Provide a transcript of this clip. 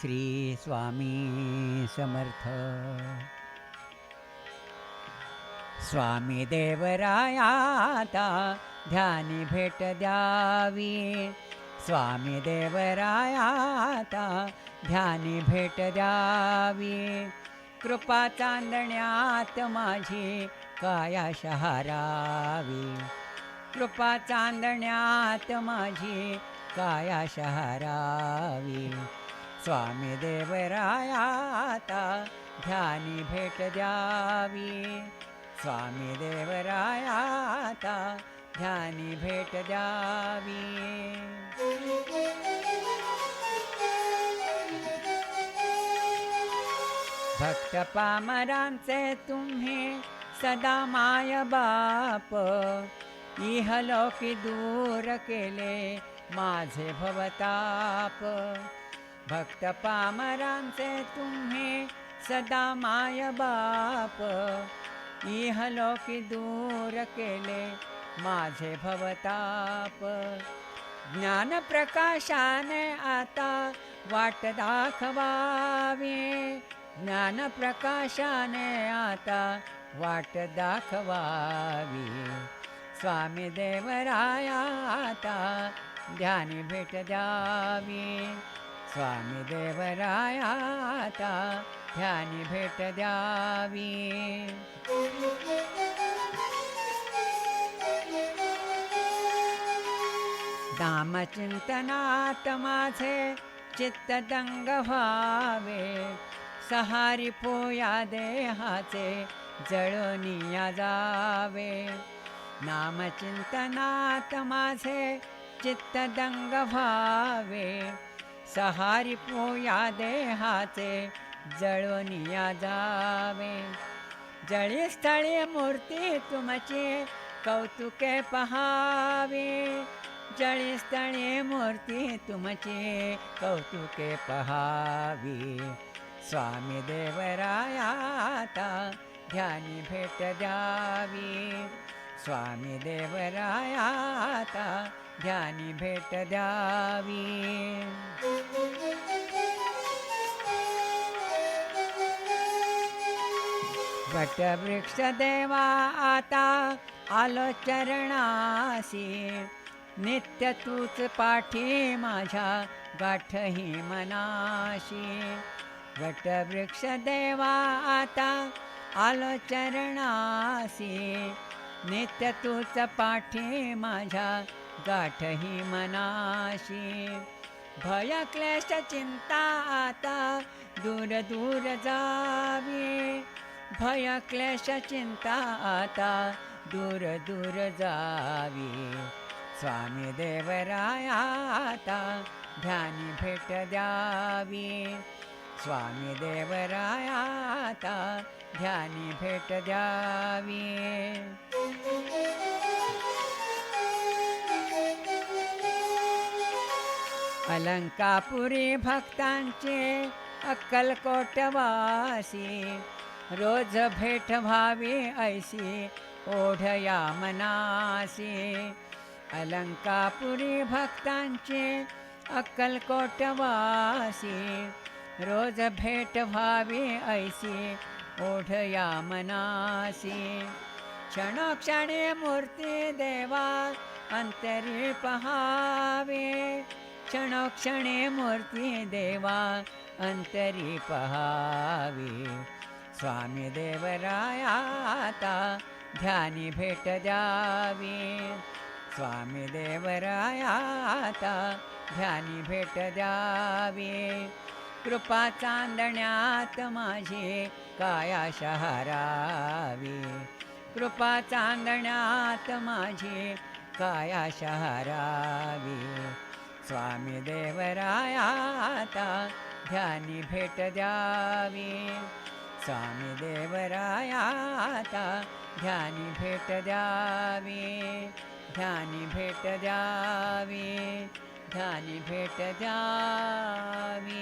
श्री स्वामी समर्थ. स्वामी देवरायाता ध्यानी भेट द्यावी. स्वामी देवरायाता ध्यानी भेट द्यावी. कृपा चांदण्यात माझी काया शहारावी. कृपा चांदण्यात माझी काया शहारावी. स्वामी देवरायाता ध्यानी भेट द्यावी. स्वामी देवरायाता ध्यानी भेट द्यावी. भक्त पामरांचे तुम्ही सदा माय बाप. इहलोकी दूर केले माझे भवताप. भक्त पामरांचे तुम्ही सदा माय बाप. इहलोकी दूर केले माझे भवताप. ज्ञान प्रकाशाने आता वाट दाखवावी. ज्ञान प्रकाशाने आता वाट दाखवावी. स्वामी देवराया आता ध्यानी भेट द्यावी. स्वामी देवरायाता ध्यानी भेट द्यावी. नामचिंतनात माझे चित्त दंग व्हावे. सहारी पोया देहाचे जळोनिया जावे. नामचिंतनात माझे चित्त दंग व्हावे. सहारी पोया देहाचे जळवनिया जावे. जळी स्थळी मूर्ती तुमची कौतुके पहावे. जळी स्थळी मूर्ती तुमची कौतुके पहावी. स्वामी देवरायाता ध्यानी भेट द्यावी. स्वामी देवरायाता ध्यानी भेट द्यावी. वटवृक्ष देवा आता आलो चरणासी नित्य तूच पाठी माझ्या गाठही मनाशी. वटवृक्ष देवा आता आलो चरणासी नित्य तूच पाठी माझ्या गाठही मनाशी. भय क्लेश चिंता आता दूर दूर जावी. भय क्लेश चिंता आता दूर दूर जावी. स्वामी देवराया आता ध्यानी भेट द्यावी. स्वामी देवरायाता ध्यानी भेट द्यावी. अलंकापुरी भक्तांचे अक्कलकोटवासी रोज भेट व्हावी ऐशी ओढया मनासी. अलंकापुरी भक्तांचे अक्कलकोटवासी रोज भेट व्हावी ऐशी ओढया मनासी क्षणोक्षणी मूर्ती देवा अंतरी पहावी. क्षणोक्षणी मूर्ती देवा अंतरी पहावी. स्वामी देवराया आता ध्यानी भेट द्यावी. स्वामी देवराया आता ध्यानी भेट द्यावी. कृपा चांदण्यात माझी काया शहारावी कृपा चांदण्यात माझी काया शहारावी स्वामी देवराया आता ध्यानी भेट द्यावी. स्वामी देवराया आता ध्यानी भेट द्यावी. ध्यानी भेट द्यावी. ध्यानी भेट द्यावी